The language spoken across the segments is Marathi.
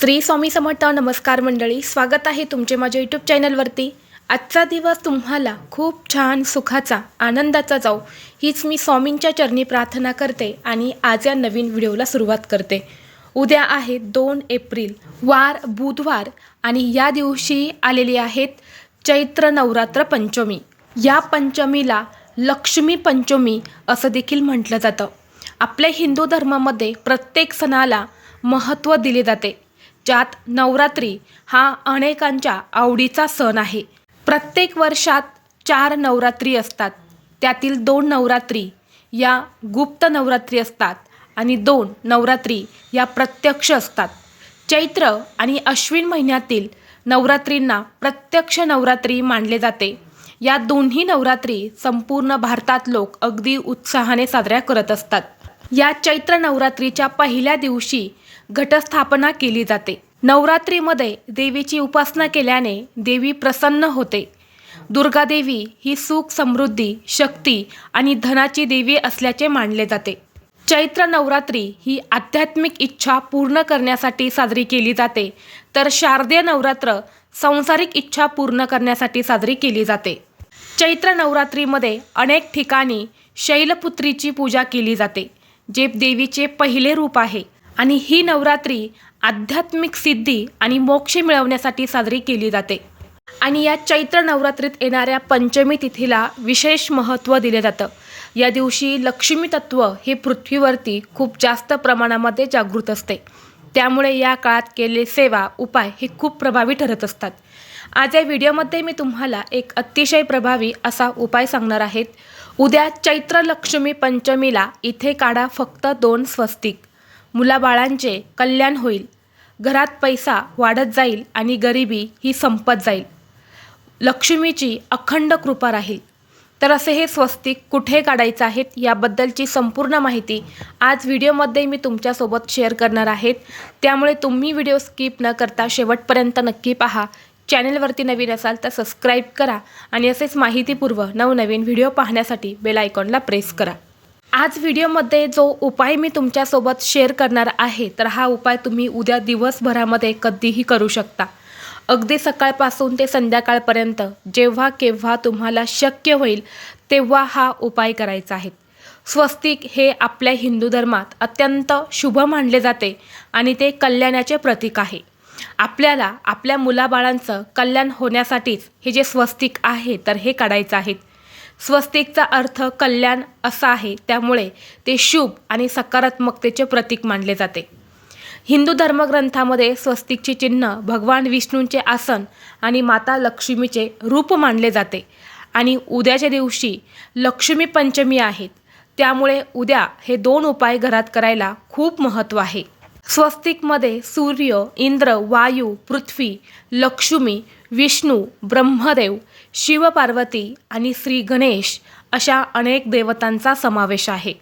श्री स्वामी समर्थ नमस्कार मंडळी स्वागत आहे तुमचे माझ्या यूट्यूब चॅनलवरती आजचा दिवस तुम्हाला खूप छान सुखाचा आनंदाचा जाऊ हीच मी स्वामींच्या चरणी प्रार्थना करते आणि आज या नवीन व्हिडिओला सुरुवात करते. उद्या आहे दोन एप्रिल वार बुधवार आणि या दिवशी आलेली आहेत चैत्र नवरात्र पंचमी. या पंचमीला लक्ष्मी पंचमी असं देखील म्हटलं जातं. आपल्या हिंदू धर्मामध्ये प्रत्येक सणाला महत्त्व दिले जाते. ज्यात नवरात्री हा अनेकांच्या आवडीचा सण आहे. प्रत्येक वर्षात चार नवरात्री असतात. त्यातील दोन नवरात्री या गुप्त नवरात्री असतात आणि दोन नवरात्री या प्रत्यक्ष असतात. चैत्र आणि अश्विन महिन्यातील नवरात्रींना प्रत्यक्ष नवरात्री मानले जाते. या दोन्ही नवरात्री संपूर्ण भारतात लोक अगदी उत्साहाने साजऱ्या करत असतात. या चैत्र नवरात्रीच्या पहिल्या दिवशी घटस्थापना केली जाते. नवरात्रीमध्ये देवीची उपासना केल्याने देवी प्रसन्न होते. दुर्गादेवी ही सुख समृद्धी शक्ती आणि धनाची देवी असल्याचे मानले जाते. चैत्र नवरात्री ही आध्यात्मिक इच्छा पूर्ण करण्यासाठी साजरी केली जाते. तर शारदीय नवरात्र सांसारिक इच्छा पूर्ण करण्यासाठी साजरी केली जाते. चैत्र नवरात्रीमध्ये अनेक ठिकाणी शैलपुत्रीची पूजा केली जाते जे देवीचे पहिले रूप आहे. आणि ही नवरात्री आध्यात्मिक सिद्धी आणि मोक्ष मिळवण्यासाठी साजरी केली जाते. आणि या चैत्र नवरात्रीत येणाऱ्या पंचमी तिथीला विशेष महत्त्व दिले जातं. या दिवशी लक्ष्मी तत्व हे पृथ्वीवरती खूप जास्त प्रमाणामध्ये जागृत असते. त्यामुळे या काळात केलेले सेवा उपाय हे खूप प्रभावी ठरत असतात. आज या व्हिडिओमध्ये मी तुम्हाला एक अतिशय प्रभावी असा उपाय सांगणार आहेत उद्या चैत्र लक्ष्मी पंचमीला इथे काढा फक्त दोन स्वस्तिक. मुलाबाळांचे कल्याण होईल. घरात पैसा वाढत जाईल आणि गरिबी ही संपत जाईल. लक्ष्मीची अखंड कृपा राहील. तर असे हे स्वस्तिक कुठे काढायचं आहेत याबद्दलची संपूर्ण माहिती आज व्हिडिओमध्ये मी तुमच्यासोबत शेअर करणार आहेत. त्यामुळे तुम्ही व्हिडिओ स्किप न करता शेवटपर्यंत नक्की पहा. चॅनलवरती नवीन असाल तर सबस्क्राईब करा आणि असेच माहितीपूर्व नवनवीन व्हिडिओ पाहण्यासाठी बेल आयकॉनला प्रेस करा. आज व्हिडिओमध्ये जो उपाय मी तुमच्यासोबत शेअर करणार आहे तर हा उपाय तुम्ही उद्या दिवसभरामध्ये कधीही करू शकता. अगदी सकाळपासून ते संध्याकाळपर्यंत जेव्हा केव्हा तुम्हाला शक्य होईल तेव्हा हा उपाय करायचा आहे. स्वस्तिक हे आपल्या हिंदू धर्मात अत्यंत शुभ मानले जाते आणि ते कल्याणाचे प्रतीक आहे. आपल्याला आपल्या मुलाबाळांचं कल्याण होण्यासाठीच हे जे स्वस्तिक आहे तर हे काढायचं आहे. स्वस्तिकचा अर्थ कल्याण असा आहे. त्यामुळे ते शुभ आणि सकारात्मकतेचे प्रतीक मानले जाते. हिंदू धर्मग्रंथामध्ये स्वस्तिकचे चिन्ह भगवान विष्णूंचे आसन आणि माता लक्ष्मीचे रूप मानले जाते. आणि उद्याच्या दिवशी लक्ष्मी पंचमी आहेत त्यामुळे उद्या हे दोन उपाय घरात करायला खूप महत्त्व आहे. स्वस्तिकमध्ये सूर्य इंद्र वायू पृथ्वी लक्ष्मी विष्णू ब्रह्मदेव शिवपार्वती आणि श्री गणेश अशा अनेक देवतांचा समावेश आहे.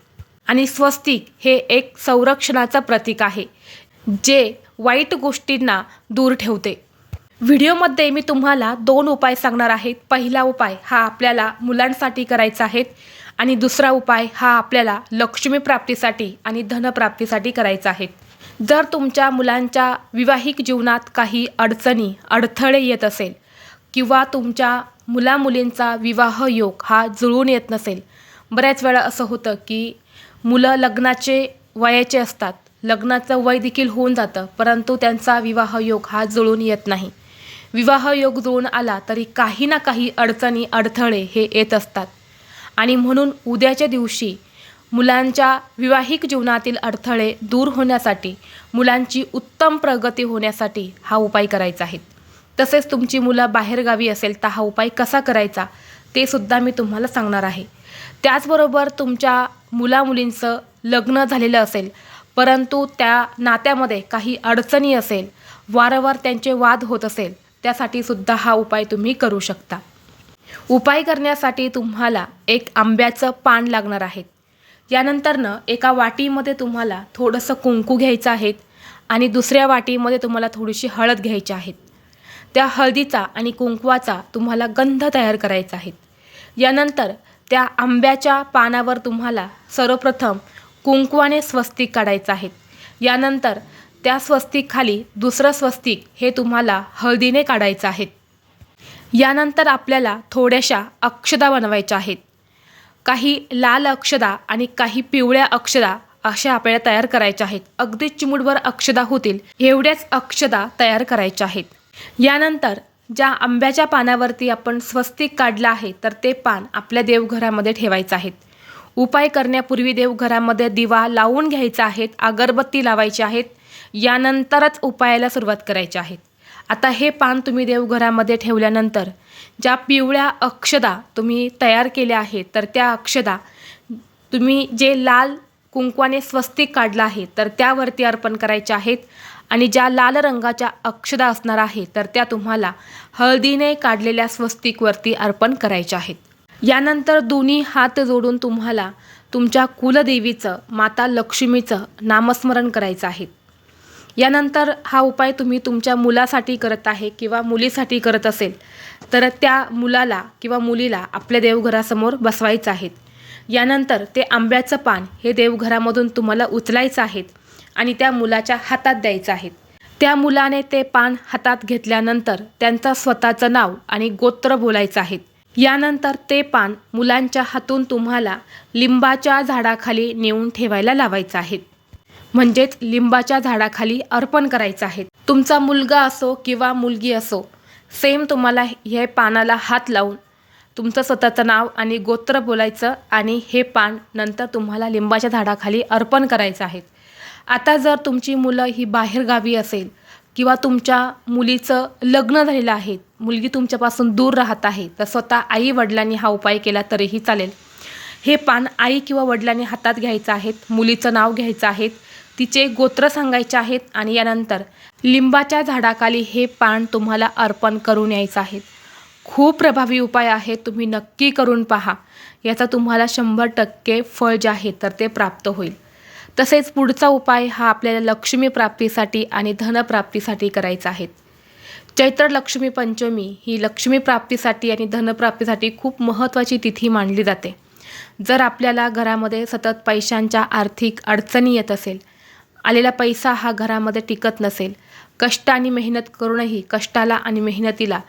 आणि स्वस्तिक हे एक संरक्षणाचं प्रतीक आहे जे वाईट गोष्टींना दूर ठेवते. व्हिडिओमध्ये मी तुम्हाला दोन उपाय सांगणार आहेत. पहिला उपाय हा आपल्याला मुलांसाठी करायचा आहे आणि दुसरा उपाय हा आपल्याला लक्ष्मीप्राप्तीसाठी आणि धनप्राप्तीसाठी करायचा आहे. जर तुमच्या मुलांच्या विवाहिक जीवनात काही अडचणी अडथळे येत असेल किंवा तुमच्या मुलामुलींचा विवाह योग हा जुळून येत नसेल बऱ्याच वेळा असं होतं की मुलं लग्नाचे वयाचे असतात. लग्नाचं वय देखील होऊन जातं परंतु त्यांचा विवाह योग हा जुळून येत नाही. विवाह योग जुळून आला तरी काही ना काही अडचणी अडथळे हे येत असतात. आणि म्हणून उद्याच्या दिवशी मुलांच्या विवाहिक जीवनातील अडथळे दूर होण्यासाठी मुलांची उत्तम प्रगती होण्यासाठी हा उपाय करायचा आहे. तसेच तुमची मुलं बाहेरगावी असेल तर हा उपाय कसा करायचा ते सुद्धा मी तुम्हाला सांगणार आहे. त्याचबरोबर तुमच्या मुलामुलींचं लग्न झालेलं असेल परंतु त्या नात्यामध्ये काही अडचणी असेल वारंवार त्यांचे वाद होत असेल त्यासाठी सुद्धा हा उपाय तुम्ही करू शकता. उपाय करण्यासाठी तुम्हाला एक आंब्याचं पान लागणार आहे. यानंतरनं एका वाटीमध्ये तुम्हाला थोडंसं कुंकू घ्यायचं आहेत आणि दुसऱ्या वाटीमध्ये तुम्हाला थोडीशी हळद घ्यायची आहेत. त्या हळदीचा आणि कुंकवाचा तुम्हाला गंध तयार करायचा आहे यानंतर त्या आंब्याच्या पानावर तुम्हाला सर्वप्रथम कुंकवाने स्वस्तिक काढायचं आहे यानंतर त्या स्वस्तिकखाली दुसरं स्वस्तिक हे तुम्हाला हळदीने काढायचं आहे यानंतर आपल्याला थोड्याशा अक्षदा बनवायच्या आहेत. काही लाल अक्षदा आणि काही पिवळ्या अक्षदा अशा आपल्याला तयार करायच्या आहेत. अगदी चिमुडभर अक्षदा होतील एवढ्याच अक्षदा तयार करायच्या आहेत. यानंतर ज्या आंब्याच्या पानावरती आपण स्वस्तिक काढलं आहे तर ते पान आपल्या देवघरामध्ये ठेवायचं आहेत. उपाय करण्यापूर्वी देवघरामध्ये दिवा लावून घ्यायचा आहेत अगरबत्ती लावायची आहेत. यानंतरच उपायाला सुरुवात करायची आहेत आता हे पान तुम्ही देवघरामध्ये ठेवल्यानंतर ज्या पिवळ्या अक्षदा तुम्ही तयार केल्या आहेत तर त्या अक्षदा तुम्ही जे लाल कुंकवाने स्वस्तिक काढलं आहे तर त्यावरती अर्पण करायच्या आहेत. आणि ज्या लाल रंगाच्या अक्षदा असणार आहे तर त्या तुम्हाला हळदीने काढलेल्या स्वस्तिकवरती अर्पण करायच्या आहेत. यानंतर दोन्ही हात जोडून तुम्हाला तुमच्या कुलदेवीचं माता लक्ष्मीचं नामस्मरण करायचं आहे. यानंतर हा उपाय तुम्ही तुमच्या मुलासाठी करत आहे किंवा मुलीसाठी करत असेल तर त्या मुलाला किंवा मुलीला आपल्या देवघरासमोर बसवायचं आहेत. यानंतर ते आंब्याचं पान हे देवघरामधून तुम्हाला उचलायचं आहेत आणि त्या मुलाच्या हातात द्यायचं आहेत. त्या मुलाने ते पान हातात घेतल्यानंतर त्यांचं स्वतःचं नाव आणि गोत्र बोलायचं आहे यानंतर ते पान मुलांच्या हातून तुम्हाला लिंबाच्या झाडाखाली नेऊन ठेवायला लावायचं आहे म्हणजेच लिंबाच्या झाडाखाली अर्पण करायचं आहे तुमचा मुलगा असो किंवा मुलगी असो सेम तुम्हाला हे पानाला हात लावून तुमचं स्वतःचं नाव आणि गोत्र बोलायचं आणि हे पान नंतर तुम्हाला लिंबाच्या झाडाखाली अर्पण करायचं आहे. आता जर तुमची मुलं ही बाहेरगावी असेल किंवा तुमच्या मुलीचं लग्न झालेलं आहे मुलगी तुमच्यापासून दूर राहत आहे तर स्वतः आई वडिलांनी हा उपाय केला तरीही चालेल. हे पान आई किंवा वडिलांनी हातात घ्यायचं आहेत मुलीचं नाव घ्यायचं आहेत तिचे गोत्र सांगायचे आहेत आणि यानंतर लिंबाच्या झाडाखाली हे पान तुम्हाला अर्पण करून यायचं आहे. खूप प्रभावी उपाय आहे तुम्ही नक्की करून पहा. याचा तुम्हाला शंभर टक्के फळ जे आहे तर ते प्राप्त होईल. तसेच पुढचा उपाय हा आपल्याला लक्ष्मी प्राप्तीसाठी आणि धनप्राप्तीसाठी करायचा आहे. चैत्र लक्ष्मी पंचमी ही लक्ष्मी प्राप्तीसाठी आणि धनप्राप्तीसाठी खूप महत्त्वाची तिथी मानली जाते. जर आपल्याला घरामध्ये सतत पैशांच्या आर्थिक अडचणी येत असेल आलेला पैसा हा घरामध्ये टिकत नसेल. कष्ट आणि मेहनत करूनही कष्टाला आणि मेहनतीला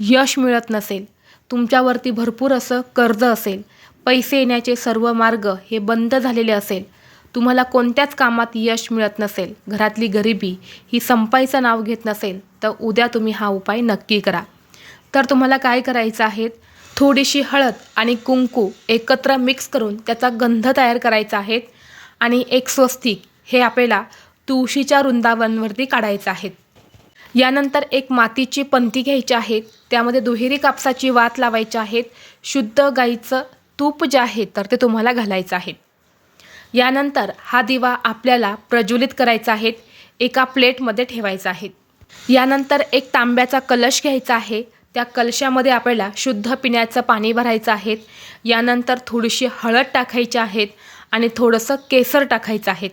यश मिळत नसेल. तुमच्यावरती भरपूर असं कर्ज असेल. पैसे येण्याचे सर्व मार्ग हे बंद झालेले असेल. तुम्हाला कोणत्याच कामात यश मिळत नसेल. घरातली गरिबी ही संपाईचं नाव घेत नसेल तर उद्या तुम्ही हा उपाय नक्की करा. तर तुम्हाला काय करायचं आहे? थोडीशी हळद आणि कुंकू एकत्र मिक्स करून त्याचा गंध तयार करायचा आहे. आणि एक स्वस्तिक हे आपल्याला तुळशीच्या वृंदावनवरती काढायचं आहे. यानंतर एक मातीची पंती घ्यायची आहे. त्यामध्ये दुहेरी कापसाची वात लावायची आहेत शुद्ध गाईचं तूप जे आहे तर ते तुम्हाला घालायचं आहे. यानंतर हा दिवा आपल्याला प्रज्वलित करायचा आहे. एका प्लेटमध्ये ठेवायचा आहे. यानंतर एक तांब्याचा कलश घ्यायचा आहे. त्या कलशामध्ये आपल्याला शुद्ध पिण्याचं पाणी भरायचं आहे. यानंतर थोडीशी हळद टाकायची आहेत आणि थोडंसं केसर टाकायचं आहेत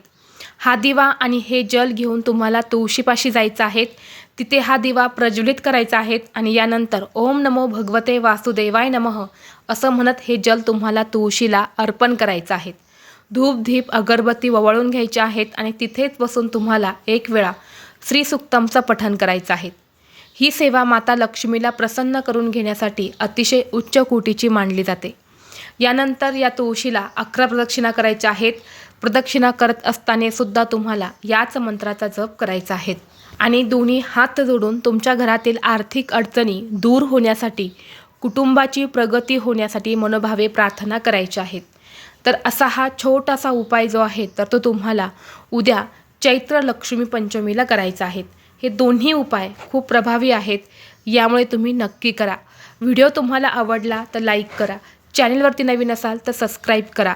हा दिवा आणि हे जल घेऊन तुम्हाला तुळशीपाशी जायचं आहे. तिथे हा दिवा प्रज्वलित करायचा आहे आणि यानंतर ओम नमो भगवते वासुदेवाय नमः असं म्हणत हे जल तुम्हाला तुळशीला अर्पण करायचं आहे. धूप धीप अगरबत्ती ववळून घ्यायचे आहेत आणि तिथेच बसून तुम्हाला एक वेळा श्रीसुक्तमचं पठण करायचं आहे. ही सेवा माता लक्ष्मीला प्रसन्न करून घेण्यासाठी अतिशय उच्च कोटीची मानली जाते. यानंतर या तुळशीला अकरा प्रदक्षिणा करायच्या आहेत. प्रदक्षिणा करत असताना सुद्धा तुम्हाला याच मंत्राचा जप करायचा आहे. आणि दोन्ही हात जोडून तुमच्या घरातील आर्थिक अडचणी दूर होण्यासाठी कुटुंबाची प्रगती होण्यासाठी मनोभावे प्रार्थना करायच्या आहेत. तर असा हा छोटासा उपाय जो आहे तर तो तुम्हाला उद्या चैत्र लक्ष्मी पंचमीला करायचा आहे. हे दोन्ही उपाय खूप प्रभावी आहेत यामुळे तुम्ही नक्की करा. व्हिडिओ तुम्हाला आवडला तर लाईक करा. चॅनलवरती नवीन असाल तर सबस्क्राईब करा.